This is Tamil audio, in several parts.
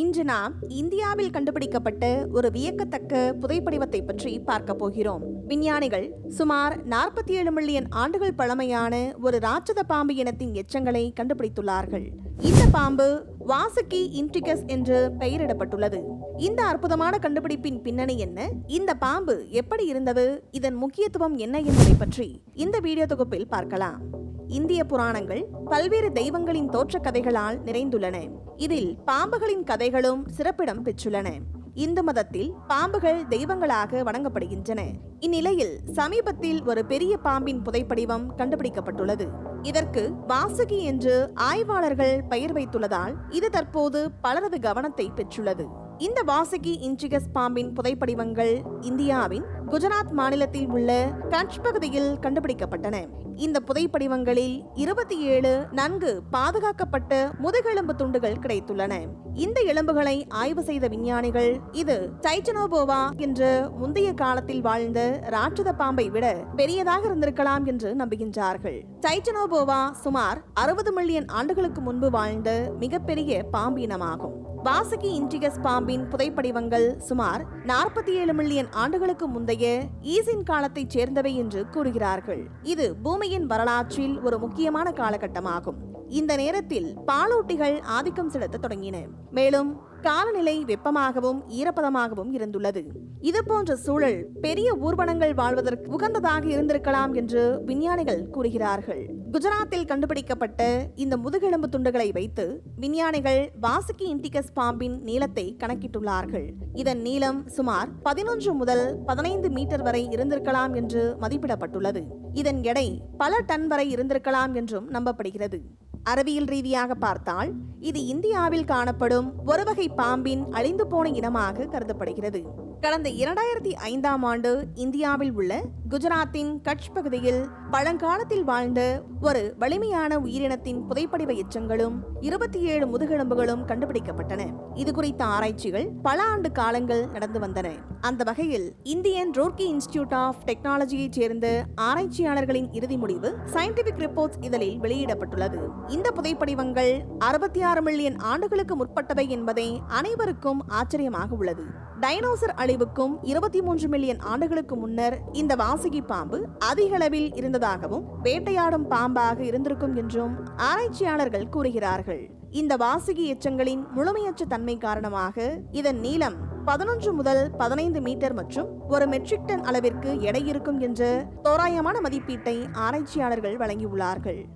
இன்று நாம் இந்தியாவில் கண்டுபிடிக்கப்பட்ட ஒரு வியக்கத்தக்க புதைப்படிவத்தை பற்றி பார்க்க போகிறோம். விஞ்ஞானிகள் சுமார் நாற்பத்தி ஏழு மில்லியன் ஆண்டுகள் பழமையான ஒரு ராட்சத பாம்பு இனத்தின் எச்சங்களை கண்டுபிடித்துள்ளார்கள். இந்த பாம்பு வாசுகி இன்டிகஸ் என்று பெயரிடப்பட்டுள்ளது. இந்த அற்புதமான கண்டுபிடிப்பின் பின்னணி என்ன? இந்த பாம்பு எப்படி இருந்தது? இதன் முக்கியத்துவம் என்ன என்பதை பற்றி இந்த வீடியோ தொகுப்பில் பார்க்கலாம். இந்திய புராணங்கள் பல்வேறு தெய்வங்களின் தோற்றக் கதைகளால் நிறைந்துள்ளன. இதில் பாம்புகளின் கதைகளும் சிறப்பிடம் பெற்றுள்ளன. இந்து மதத்தில் பாம்புகள் தெய்வங்களாக வணங்கப்படுகின்றன. இந்நிலையில் சமீபத்தில் ஒரு பெரிய பாம்பின் புதைப்படிவம் கண்டுபிடிக்கப்பட்டுள்ளது. இதற்கு வாசுகி என்று ஆய்வாளர்கள் பெயர் வைத்துள்ளதால் இது தற்போது பலரது கவனத்தை பெற்றுள்ளது. இந்த வாசுகி இன்ட்ரிகஸ் பாம்பின் புதைப்படிவங்கள் இந்தியாவின் குஜராத் மாநிலத்தில் உள்ள கட்ச் பகுதியில் கண்டுபிடிக்கப்பட்டன. இந்த புதைப்படிவங்களில் இருபத்தி ஏழு நன்கு பாதுகாக்கப்பட்ட முதுகெலும்பு துண்டுகள் கிடைத்துள்ளன. இந்த எலும்புகளை ஆய்வு செய்த விஞ்ஞானிகள் இது டைச்சனோபோவா என்ற முந்தைய காலத்தில் வாழ்ந்த ராட்சத பாம்பை விட பெரியதாக இருந்திருக்கலாம் என்று நம்புகின்றார்கள். டைச்சனோபோவா சுமார் அறுபது மில்லியன் ஆண்டுகளுக்கு முன்பு வாழ்ந்த மிகப்பெரிய பாம்பு இனமாகும். வாசகி இன்டிகஸ் பாம்பின் புதைப்படிவங்கள் சுமார் நாற்பத்தி ஏழு மில்லியன் ஆண்டுகளுக்கு முந்தைய ஈசின் காலத்தைச் சேர்ந்தவை என்று கூறுகிறார்கள். இது பூமியின் வரலாற்றில் ஒரு முக்கியமான காலகட்டமாகும். இந்த நேரத்தில் பாலூட்டிகள் ஆதிக்கம் செலுத்த தொடங்கின. மேலும் காலநிலை வெப்பமாகவும் ஈரப்பதமாகவும் இருந்துள்ளது. இது போன்ற சூழல் பெரிய ஊர்வனங்கள் வாழ்வதற்கு உகந்ததாக இருந்திருக்கலாம் என்று விஞ்ஞானிகள் கூறுகிறார்கள். குஜராத்தில் கண்டுபிடிக்கப்பட்ட இந்த முதுகெலும்பு துண்டுகளை வைத்து விஞ்ஞானிகள் வாசுகி இண்டிகஸ் பாம்பின் நீளத்தை கணக்கிட்டுள்ளார்கள். இதன் நீளம் சுமார் பதினொன்று முதல் பதினைந்து மீட்டர் வரை இருந்திருக்கலாம் என்று மதிப்பிடப்பட்டுள்ளது. இதன் எடை பல டன் வரை இருந்திருக்கலாம் என்றும் நம்பப்படுகிறது. அறிவியல் ரீதியாக பார்த்தால் இது இந்தியாவில் காணப்படும் ஒரு வகை பாம்பின் அழிந்து போன இனமாக கருதப்படுகிறது. கடந்த இரண்டாயிரத்தி ஐந்தாம் ஆண்டு இந்தியாவில் உள்ள குஜராத்தின் கட்ச் பகுதியில் பழங்காலத்தில் வாழ்ந்த ஒரு வலிமையான உயிரினத்தின் புதைப்படிவ எச்சங்களும் இருபத்தி ஏழு முதுகெலும்புகளும் கண்டுபிடிக்கப்பட்டன. இது குறித்த ஆராய்ச்சிகள் பல ஆண்டு காலங்கள் நடந்து வந்தன. அந்த வகையில் இந்தியன் ரோர்கி இன்ஸ்டிடியூட் ஆஃப் டெக்னாலஜியைச் சேர்ந்த ஆராய்ச்சியாளர்களின் இறுதி முடிவு சயின்டிபிக் ரிப்போர்ட்ஸ் இதழில் வெளியிடப்பட்டுள்ளது. இந்த புதைப்படிவங்கள் அறுபத்தி ஆறு மில்லியன் ஆண்டுகளுக்கு முற்பட்டவை என்பதை அனைவருக்கும் ஆச்சரியமாக உள்ளது. டைனோசர் அழிவுக்கும் இருபத்தி மூன்று மில்லியன் ஆண்டுகளுக்கு முன்னர் இந்த வாசகி பாம்பு அதிக அளவில் இருந்ததாகவும் வேட்டையாடும் பாம்பாக இருந்திருக்கும் என்றும் ஆராய்ச்சியாளர்கள் கூறுகிறார்கள். இந்த வாசகி எச்சங்களின் முழுமையற்ற தன்மை காரணமாக இதன் நீளம் பதினொன்று முதல் பதினைந்து மீட்டர் மற்றும் ஒரு மெட்ரிக் டன் அளவிற்கு எடை இருக்கும் என்ற தோராயமான மதிப்பீட்டை ஆராய்ச்சியாளர்கள் வழங்கியுள்ளார்கள்.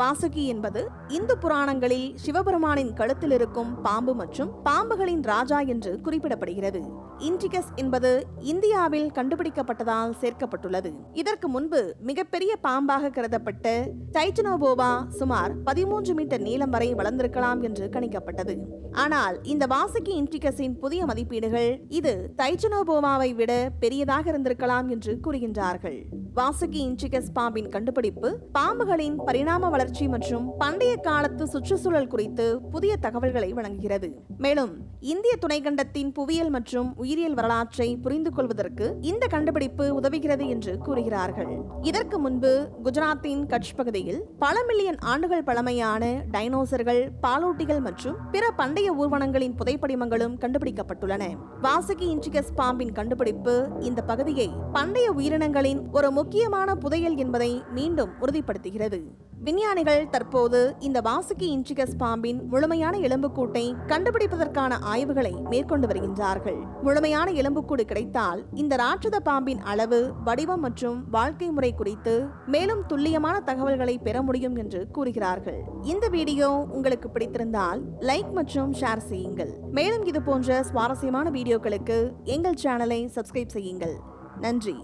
வாசுகி என்பது இந்து புராணங்களில் சிவபெருமானின் கழுத்தில் இருக்கும் பாம்பு மற்றும் பாம்புகளின் ராஜா என்று குறிப்பிடப்படுகிறது. இன்டிகஸ் என்பது இந்தியாவில் கண்டுபிடிக்கப்பட்டதால் சேர்க்கப்பட்டுள்ளது. இதற்கு முன்பு மிகப்பெரிய பாம்பாக கருதப்பட்ட டைச்சனோபோவா சுமார் பதிமூன்று மீட்டர் நீளம் வரை வளர்ந்திருக்கலாம் என்று கணிக்கப்பட்டது. ஆனால் இந்த வாசுகி இன்டிகஸின் புதிய மதிப்பீடுகள் இது டைச்சனோபோவாவை விட பெரியதாக இருந்திருக்கலாம் என்று கூறுகின்றார்கள். வாசுகி இன்டிகஸ் பாம்பின் கண்டுபிடிப்பு பாம்புகளின் பரிணாம வளர்ச்சி மற்றும் பண்டைய காலத்து சுற்றுச்சூழல் குறித்து புதிய தகவல்களை வழங்குகிறது. மேலும் இந்திய துணைக்கண்டத்தின் புவியியல் மற்றும் உயிரியல் வரலாற்றை புரிந்து கொள்வதற்கு இந்த கண்டுபிடிப்பு உதவுகிறது என்று கூறுகிறார்கள். இதற்கு முன்பு குஜராத்தின் கட்ச் பகுதியில் பல மில்லியன் ஆண்டுகள் பழமையான டைனோசர்கள் பாலூட்டிகள் மற்றும் பிற பண்டைய ஊர்வனங்களின் புதைப்படிமங்களும் கண்டுபிடிக்கப்பட்டுள்ளன. வாசுகி இன்டிகஸ் பாம்பின் கண்டுபிடிப்பு இந்த பகுதியை பண்டைய உயிரினங்களின் ஒரு முக்கியமான புதையல் என்பதை மீண்டும் உறுதிப்படுத்துகிறது. விஞ்ஞானிகள் தற்போது இந்த வாசுகி இன்ட்ரிகஸ் பாம்பின் முழுமையான எலும்புக்கூட்டை கண்டுபிடிப்பதற்கான ஆய்வுகளை மேற்கொண்டு வருகின்றார்கள். முழுமையான எலும்புக்கூடு கிடைத்தால் இந்த ராட்சத பாம்பின் அளவு வடிவம் மற்றும் வாழ்க்கை முறை குறித்து மேலும் துல்லியமான தகவல்களை பெற முடியும் என்று கூறுகிறார்கள். இந்த வீடியோ உங்களுக்கு பிடித்திருந்தால் லைக் மற்றும் ஷேர் செய்யுங்கள். மேலும் இது போன்ற சுவாரஸ்யமான வீடியோக்களுக்கு எங்கள் சேனலை சப்ஸ்கிரைப் செய்யுங்கள். நன்றி.